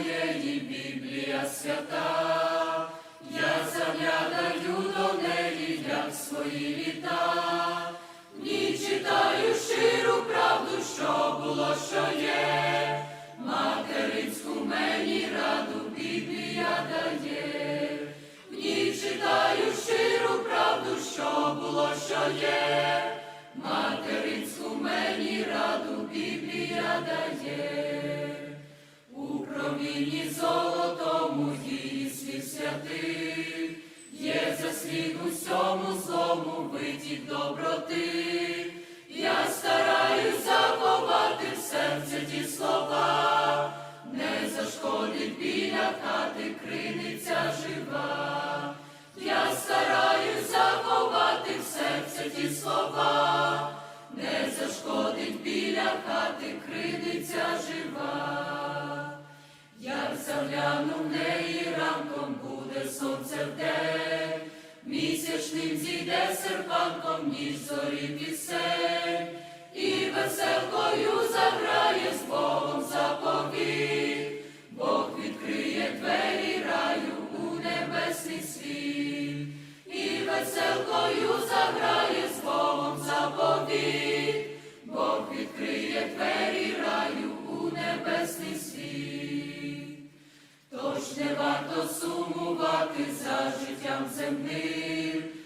моєї Біблія свята, я заглядаю до неї, як свої літа, в ній читаю щиру правду, що було, що є, материнську мені раду Біблія дає, в ній читаю щиру правду, що було, що є, витік доброти. Я стараюсь заховати в серце ті слова, не зашкодить біля хати криниця жива. Я стараюсь заховати в серце ті слова, не зашкодить біля хати криниця жива. Як загляну в неї ранком буде сонце вдень, зійде серпанком, ніж зорі пісень, і веселкою заграє з Богом заповіт, Бог відкриє двері раю у небесний світ, і веселкою заграє з Богом заповіт, Бог відкриє двері раю у небесний світ. Тож не варто сумувати за життям земним.